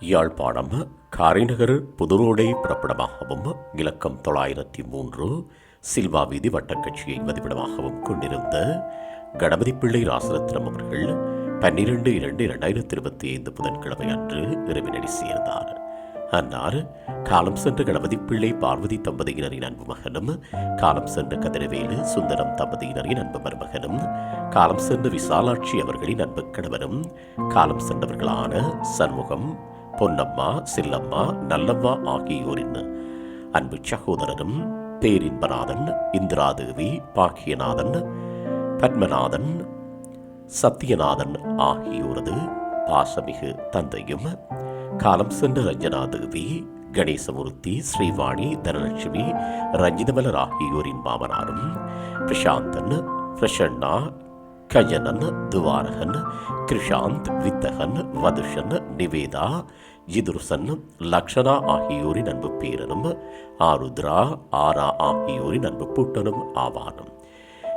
யாழ்ப்பாணம் காரைநகர் புதுரோடை புறப்படமாகவும் இலக்கம் தொள்ளாயிரத்தி மூன்று சில்வா வீதி வட்டக்கட்சியை மதிப்பிடமாகவும் கொண்டிருந்த கணபதி பிள்ளை ராசரத்னம் அவர்கள் பன்னிரண்டு இரண்டு இரண்டாயிரத்தி இருபத்தி ஐந்து புதன்கிழமை அன்று இறைவனடி சேர்ந்தார். அன்னாறு காலம் சென்ற கணபதி பிள்ளை பார்வதி தம்பதியினரின் அன்பு மகனும் காலம் சென்ற கதிரவேலு சுந்தரம் தம்பதியினரின் அன்பு மருமகனும் காலம் சென்ற விசாலாட்சி அவர்களின் அன்பு கணவனும் காலம் சென்றவர்களான சண்முகம் பொன்னம்மா சில்லம்மா நல்லம்மா ஆகியோரின் அன்பு சகோதரரும் பேரின்பநாதன் இந்திராதேவி பாக்கியநாதன் பத்மநாதன் சத்யநாதன் ஆகியோரது பாசமிகு தந்தையும் காலம் சென்ற ரஞ்சனா தேவி கணேசமூர்த்தி ஸ்ரீவாணி தனலட்சுமி ரஞ்சிதமலர் ஆகியோரின் மாமனாரும் பிரசாந்தன் பிரசன்னா கஜனன் துவாரகன் கிருஷாந்த் வித்தகன் வதுஷன் நிவேதா ஜிதுருசன் லக்ஷனா ஆகியோரின் அன்பு பேரனும் ஆருத்ரா ஆரா ஆகியோரின் அன்பு பூட்டனும் ஆவானும்.